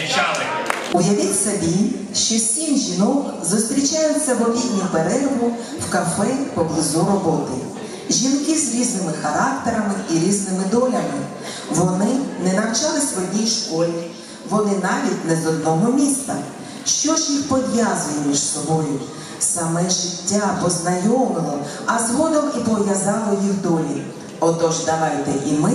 зустрічали. Уявіть собі, що сім жінок зустрічаються в обідню перерву в кафе поблизу роботи. Жінки з різними характерами і різними долями. Вони не навчались в одній школі, вони навіть не з одного міста. Що ж їх пов'язує між собою? Саме життя познайомило, а згодом і пов'язало їх долі. Отож, давайте і ми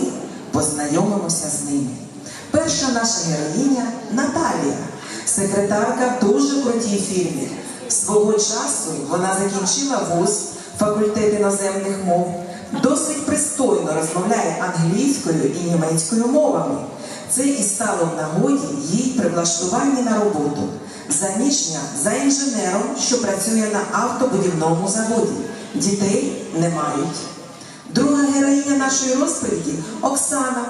познайомимося з ними. Перша наша героїня Наталія, секретарка дуже крутій фірмі. Свого часу вона закінчила вуз, факультет іноземних мов, досить пристойно розмовляє англійською і німецькою мовами. Це і стало в нагоді їй при влаштуванні на роботу. Заміжня за інженером, що працює на автобудівному заводі. Дітей не мають. Друга героїня нашої розповіді Оксана.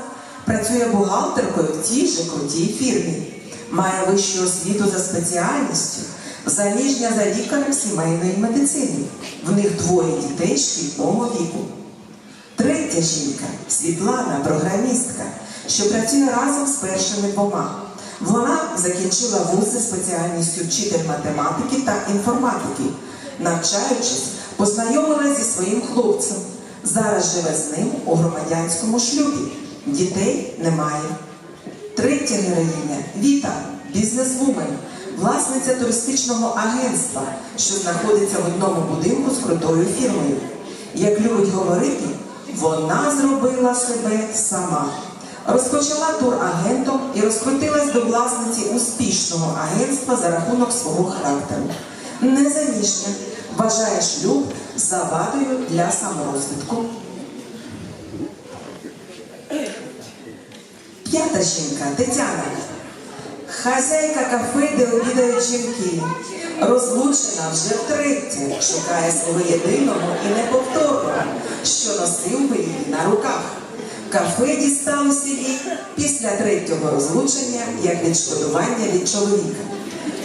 Працює бухгалтеркою в тій же крутій фірмі. Має вищу освіту за спеціальністю, заміжня за лікарем сімейної медицини. В них двоє дітей шкільного віку. Третя жінка Світлана, програмістка, що працює разом з першими двома. Вона закінчила вуз за спеціальністю вчитель математики та інформатики. Навчаючись, познайомилася зі своїм хлопцем. Зараз живе з ним у громадянському шлюбі. Дітей немає. Третя героїня Віта, бізнесвумен, власниця туристичного агентства, що знаходиться в одному будинку з крутою фірмою. Як любить говорити, вона зробила себе сама. Розпочала турагентом і розкрутилась до власниці успішного агентства за рахунок свого характеру. Незаміжня вважає шлюб завадою для саморозвитку. П'ята жінка Тетяна. Хазяйка кафе, де обідають жінки. Розлучена вже втретє, шукає свого єдиного і неповторного, що носив би її на руках. Кафе дісталося їй після третього розлучення як відшкодування від чоловіка.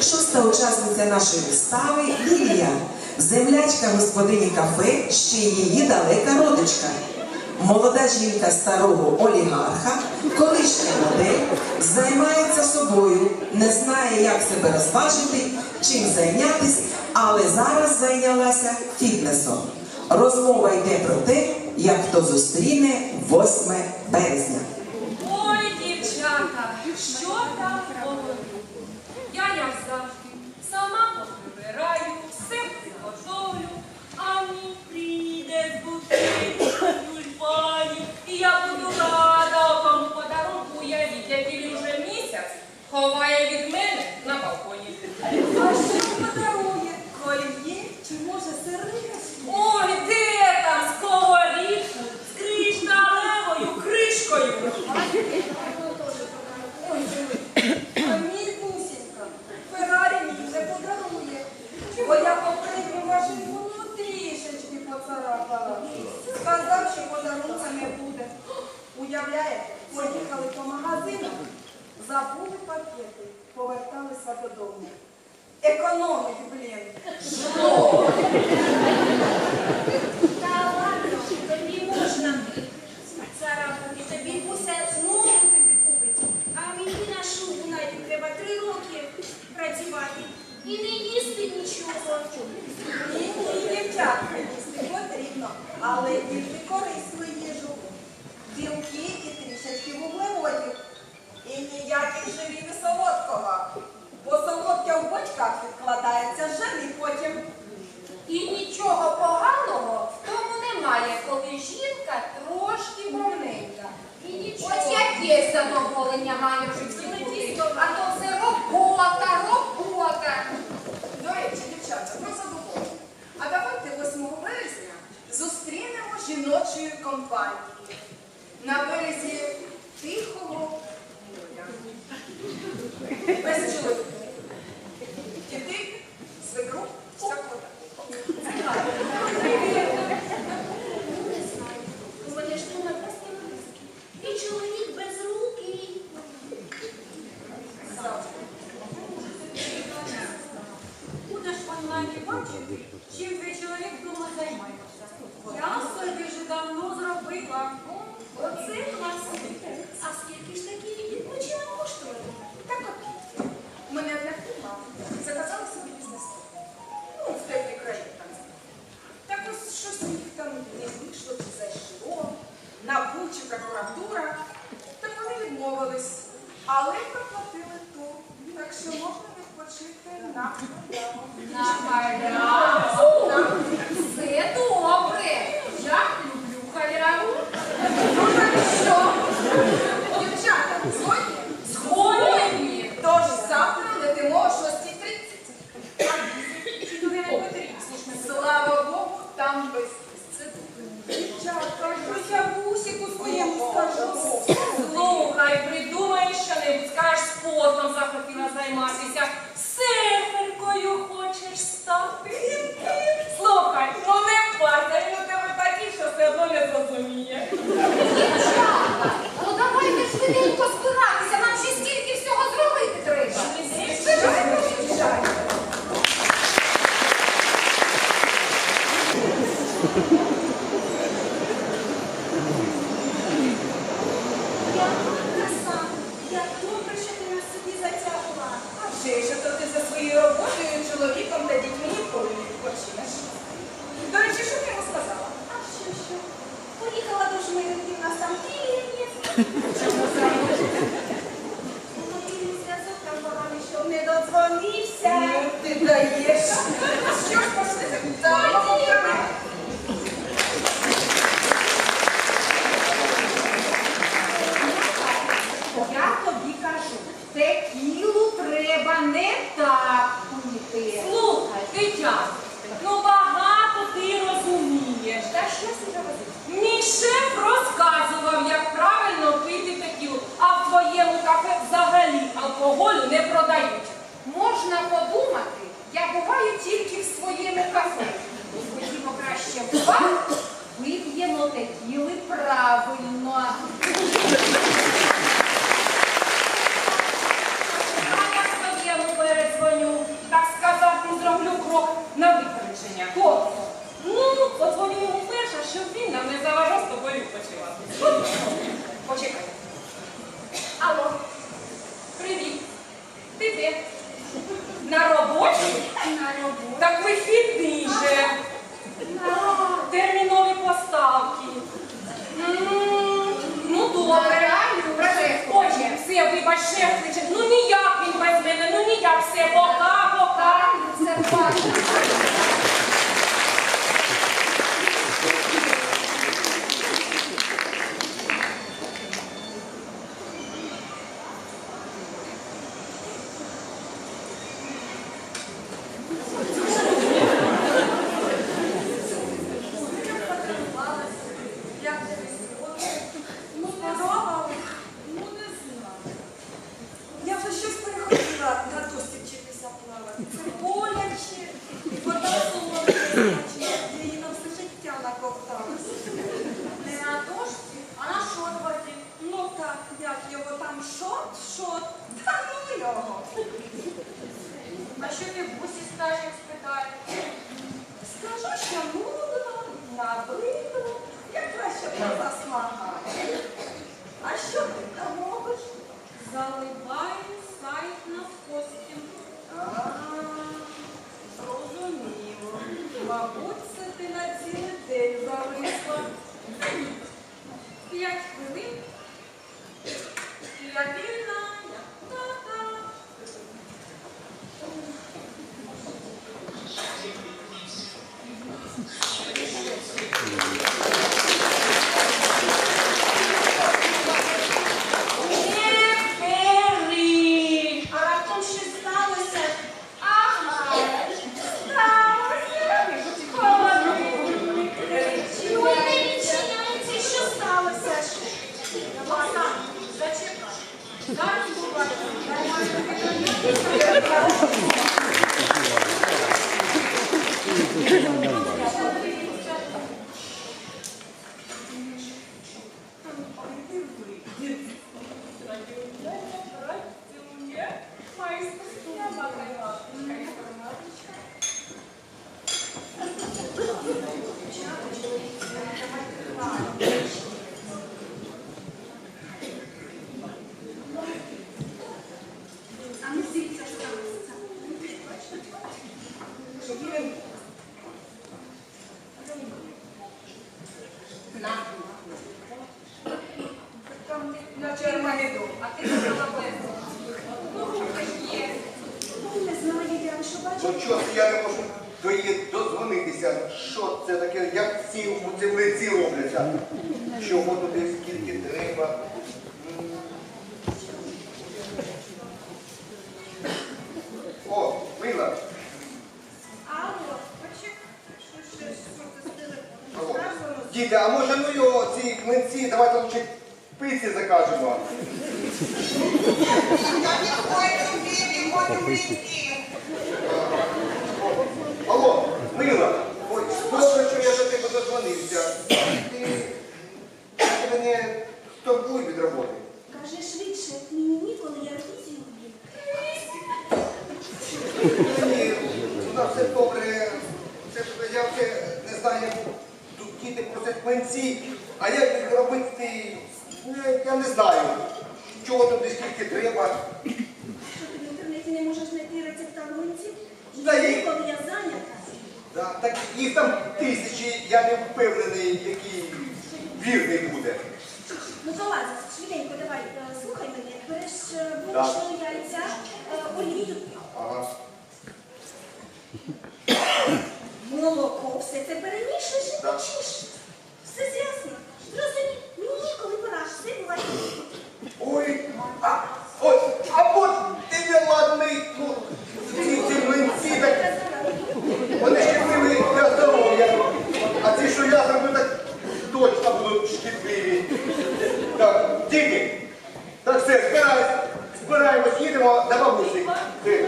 Шоста учасниця нашої вистави Лілія, землячка господині кафе, ще її далека родичка. Молода жінка старого олігарха, колишня модель, займається собою, не знає, як себе розважити, чим зайнятися, але зараз зайнялася фітнесом. Розмова йде про те, як хто зустріне 8 березня. Ой, дівчата, що там? Я, як завжди, сама поприбираю, все приготовлю, а мій прийде з букетом тюльпанів, і я буду рада кому подарунку уявіть, який він вже місяць ховає від мене на балконі. А що подарує? Кольє чи може сережки? Ой, де там сковорідку з кришталевою кришкою? Ой, а мій бусінька, Феррарі мені вже подарує. Бо я попередню машинку ну трішечки поцарапала. Сказав, що подарунка не буде. Уявляєте, поїхали по магазинах, забули пакети, поверталися додому. Економить, блін. Та ладно, тобі можна царапати, тобі буся знову тобі купить. А мені на шубу навіть треба три роки працювати і не їсти нічого. Ні, ні, дівчатка, їсти потрібно, але тільки корисну їжу. Білки і трішечки вуглеводів. І ніяких жирів і солодкого. Бо солодке в бочках відкладається жир потім. І нічого поганого в тому немає, коли жінка трошки повненька. От яке задоволення має в житті а все робота, робота. До речі, дівчата, про задоволення. А давайте 8 березня зустрінемо компанією на березі Тихого моря. Без чоловіків. Thank you. Ha ha ha. алкоголю не продають. Можна подумати, я буваю тільки в своєму кафе. Ну, Ходімо краще в бар, вип'ємо текіли правильно. Я своєму передзвоню, так сказати, зроблю крок На випередження. Тобто, ну, подзвоню йому перша, щоб він нам не заважав з тобою Yes. Мабуть, Ну, ну чого я не можу до її дозвонитися? Що це таке? Як ці у землиці робляться? Чого туди скільки треба? О, мила. Алло, почекай, що ще з телефону. Діти, а може ну його ці клинці, давайте лучше пиці закажемо. Алло, Мила, ой, добре, що я до тебе дозвонився. Ти, мене торгуй від роботи. Кажи швидше, мені ніколи, я ревізію роблю. Ні, у нас все добре. Це, я вже не знаю, як тут діти просять млинці, а як їх робити, ну, я не знаю. Чого туди скільки треба. Що ти в інтернеті не можеш знайти рецепта млинців? Та й- Ніколи я зайнята. Да, так їх там тисячі, я не впевнений, який вірний буде. Ну ладно, швиденько давай, е, слухай мене, береш е, борошно, яйця, е, олію, Ага. молоко, все це перемішуєш і печеш. Все з'ясно. Зрозумій, мені ніколи пора, все буває. Ой, а, ой, а от ти не ладний, ну, ці, ці млинці, так Вони шкідливі для здоров'я. А ці, що я зроблю, так точно будуть шкідливі. Так, діти. Так все, збирай, збираємось, їдемо до бабусі. Ти.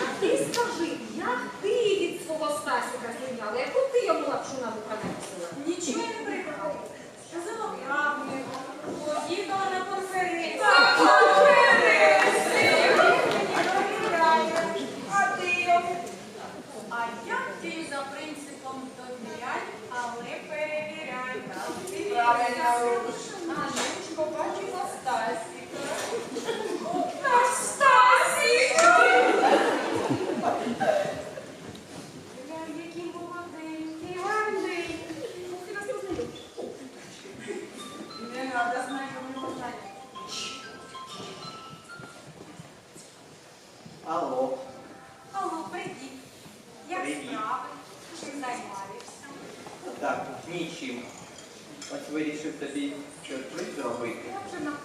А ти скажи, як ти від свого Стасіка звільняла? Яку ти йому лапшу на вуха написала? Нічого я не прикрила. Сказала правду. Поїхала на конференцію. А ти йому? А я дію за принципом довіряй, але перевіряй. Правильно робиш. А ну ж побачила Стасіка. Наш Стасік! Який молоденький, гарний. Ти нас познайомиш. Не треба знайомитися. Алло, Алло, привіт. Як справи? Чим займаєшся? так, нічим. Ось вирішив тобі сюрприз зробити.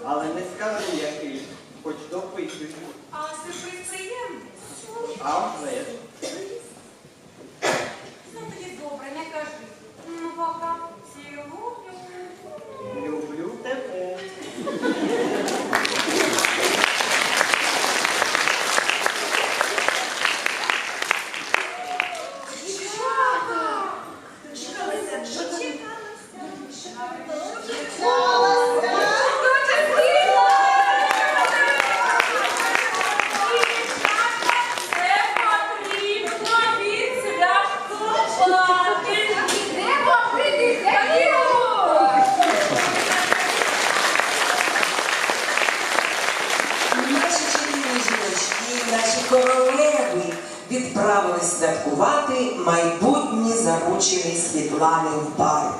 Але не скажу, який, хоч допитую. А сюрприз приємний? А вже ж. Ну тоді добре, не кажи. Ну, пока. Цілую. Святкувати майбутні заручені Світлани в бар.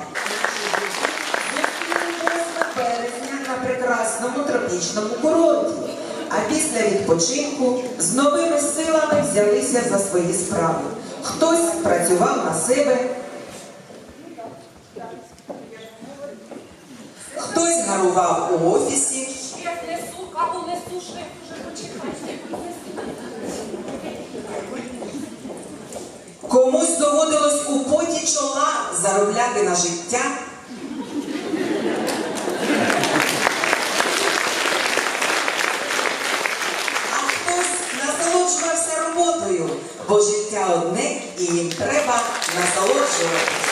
березня на прекрасному тропічному курорті. А після відпочинку з новими силами взялися за свої справи. Хтось працював на себе, хтось гарував у офісі, Я несу, каву несу, ще вже почекайте. Комусь доводилось у поті чола заробляти на життя. А хтось насолоджувався роботою, бо життя одне і їм треба насолоджуватися.